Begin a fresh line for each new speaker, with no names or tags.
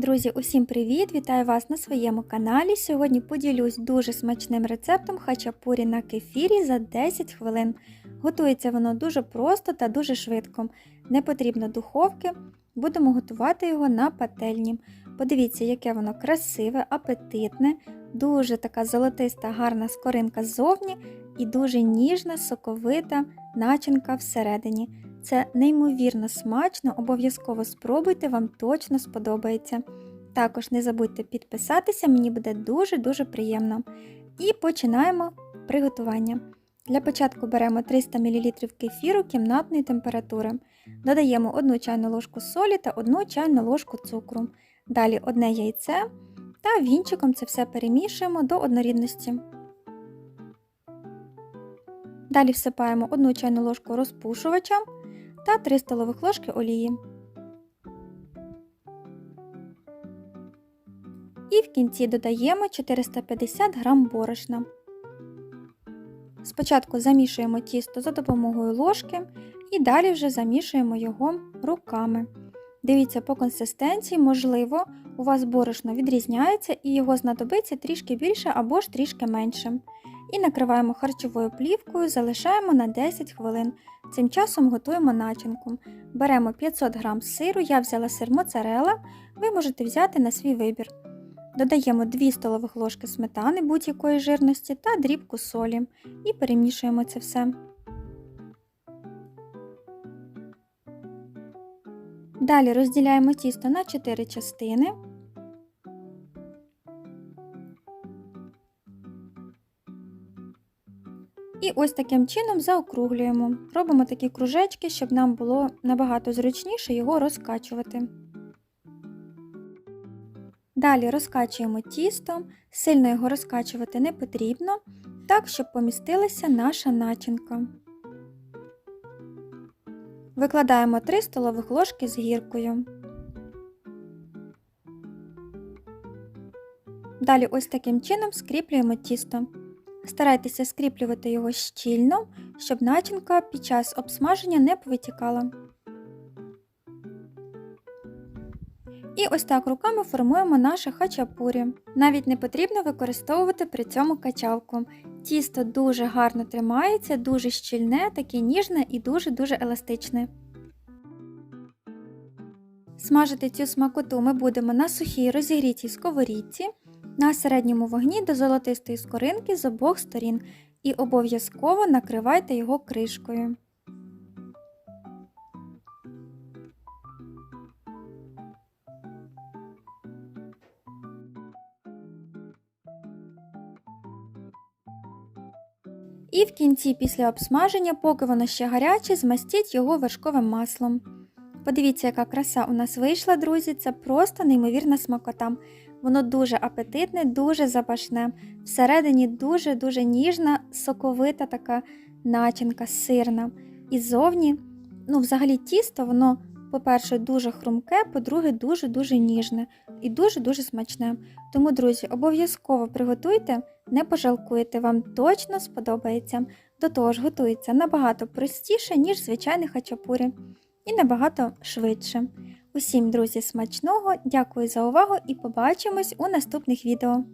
Друзі, усім привіт! Вітаю вас на своєму каналі. Сьогодні поділюсь дуже смачним рецептом хачапурі на кефірі за 10 хвилин. Готується воно дуже просто та дуже швидко. Не потрібно духовки, будемо готувати його на пательні. Подивіться, яке воно красиве, апетитне, дуже така золотиста, гарна скоринка ззовні і дуже ніжна, соковита начинка всередині. Це неймовірно смачно, обов'язково спробуйте, вам точно сподобається. Також не забудьте підписатися, мені буде дуже-дуже приємно. І починаємо приготування. Для початку беремо 300 мл кефіру кімнатної температури. Додаємо 1 чайну ложку солі та 1 чайну ложку цукру. Далі одне яйце та вінчиком це все перемішуємо до однорідності. Далі всипаємо 1 чайну ложку розпушувача та 3 столових ложки олії. І в кінці додаємо 450 г борошна. Спочатку замішуємо тісто за допомогою ложки і далі вже замішуємо його руками. Дивіться по консистенції, можливо, у вас борошно відрізняється і його знадобиться трішки більше або ж трішки менше. І накриваємо харчовою плівкою, залишаємо на 10 хвилин. Цим часом готуємо начинку. Беремо 500 г сиру, я взяла сир моцарелла, ви можете взяти на свій вибір. Додаємо 2 столових ложки сметани будь-якої жирності та дрібку солі і перемішуємо це все. Далі розділяємо тісто на 4 частини. І ось таким чином заокруглюємо. Робимо такі кружечки, щоб нам було набагато зручніше його розкачувати. Далі розкачуємо тісто, сильно його розкачувати не потрібно, так, щоб помістилася наша начинка. Викладаємо 3 столових ложки з гіркою. Далі ось таким чином скріплюємо тісто. Старайтеся скріплювати його щільно, щоб начинка під час обсмаження не повитікала. І ось так руками формуємо наше хачапурі. Навіть не потрібно використовувати при цьому качалку. Тісто дуже гарно тримається, дуже щільне, таке ніжне і дуже-дуже еластичне. Смажити цю смакоту ми будемо на сухій розігрітій сковорідці на середньому вогні до золотистої скоринки з обох сторін і обов'язково накривайте його кришкою. І в кінці після обсмаження, поки воно ще гаряче, змастіть його вершковим маслом. Подивіться, яка краса у нас вийшла, друзі, це просто неймовірна смакота. Воно дуже апетитне, дуже запашне. Всередині дуже-дуже ніжна, соковита така начинка, сирна. І ззовні, ну, взагалі, тісто, воно, по-перше, дуже хрумке, по-друге, дуже-дуже ніжне і дуже-дуже смачне. Тому, друзі, обов'язково приготуйте, не пожалкуйте, вам точно сподобається. До того ж, готується набагато простіше, ніж звичайний хачапурі, і набагато швидше. Усім, друзі, смачного! Дякую за увагу і побачимось у наступних відео.